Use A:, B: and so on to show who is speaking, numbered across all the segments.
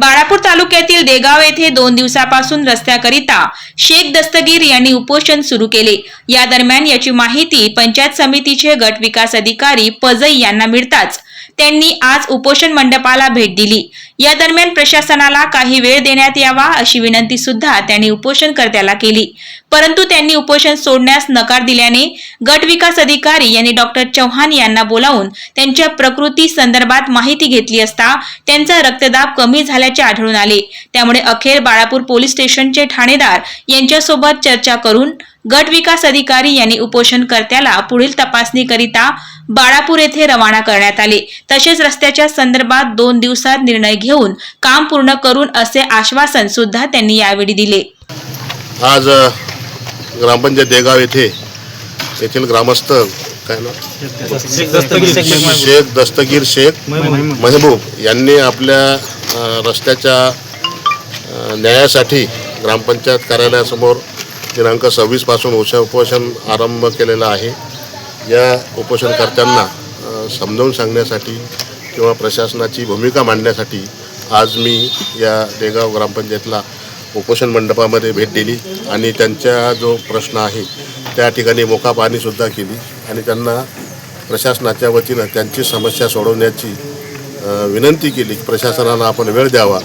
A: बाळापूर तालुक्यातील देगाव येथे दोन दिवसापासून रस्त्याकरिता शेख दस्तगीर यांनी उपोषण सुरू केले. या दरम्यान याची माहिती पंचायत समितीचे गट विकास अधिकारी पजई यांना मिळताच त्यांनी आज उपोषण मंडपाला भेट दिली. या दरम्यान प्रशासनाला काही वेळ देण्यात यावा अशी विनंती सुद्धा त्यांनी उपोषणकर्त्याला केली. परंतु त्यांनी उपोषण सोडण्यास नकार दिल्याने गट विकास अधिकारी यांनी डॉक्टर चव्हाण यांना बोलावून त्यांच्या प्रकृती संदर्भात माहिती घेतली असता त्यांचा रक्तदाब कमी झाल्याचे आढळून आले. त्यामुळे अखेर बाळापूर पोलीस स्टेशनचे ठाणेदार यांच्यासोबत चर्चा करून गट विकास अधिकारी यांनी उपोषणकर्त्याला पुढील तपासणीकरिता बाळापूर येथे रवाना करण्यात आले. तसेच रस्त्याच्या संदर्भात दोन दिवसात निर्णय घेऊन काम पूर्ण करून असे आश्वासन सुद्धा त्यांनी यावेळी दिले.
B: आज ग्रामपंचायत देगाव येथे येथील ग्रामस्थ काय ना शेख दस्तगीर शेख महबूब यांनी आपल्या रस्त्याच्या न्यायासाठी ग्रामपंचायत कार्यालयासमोर दिनांक सव्वीसपासून उपोषण आरंभ केलेला आहे. या उपोषणकर्त्यांना समजावून सांगण्यासाठी किंवा प्रशासनाची भूमिका मांडण्यासाठी आज मी या देगाव ग्रामपंचायतला उपोषण मंडपामध्ये भेट दिली आणि त्यांचा जो प्रश्न आहे त्या ठिकाणी मोका पाहणीसुद्धा केली आणि त्यांना प्रशासनाच्या वतीनं त्यांची समस्या सोडवण्याची विनंती केली. की प्रशासनाला आपण वेळ द्यावा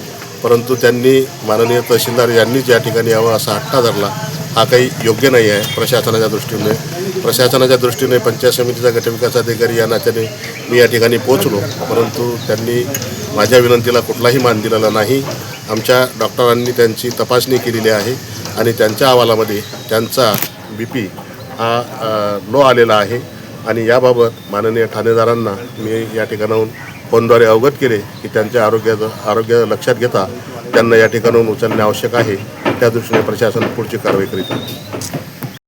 B: परंतु त्यांनी माननीय तहसीलदार यांनीच या ठिकाणी यावं असा हट्टा धरला. हा काही योग्य नाही आहे प्रशासनाच्या दृष्टीने. प्रशासनाच्या दृष्टीने पंचायत समितीचा गटविकास अधिकारी या नात्याने मी या ठिकाणी पोहोचलो. परंतु त्यांनी माझ्या विनंतीला कुठलाही मान दिलेला नाही. आमच्या डॉक्टरांनी त्यांची तपासणी केलेली आहे आणि त्यांच्या अहवालामध्ये त्यांचा बी पी हा लो आलेला आहे. आणि याबाबत माननीय ठाणेदारांना मी या ठिकाणाहून फोनद्वारे अवगत केले की त्यांच्या आरोग्याचं आरोग्य लक्षात घेता त्यांना या ठिकाणाहून उचलणे आवश्यक आहे. त्या दृष्टीने प्रशासन पुढची कारवाई करीत आहे.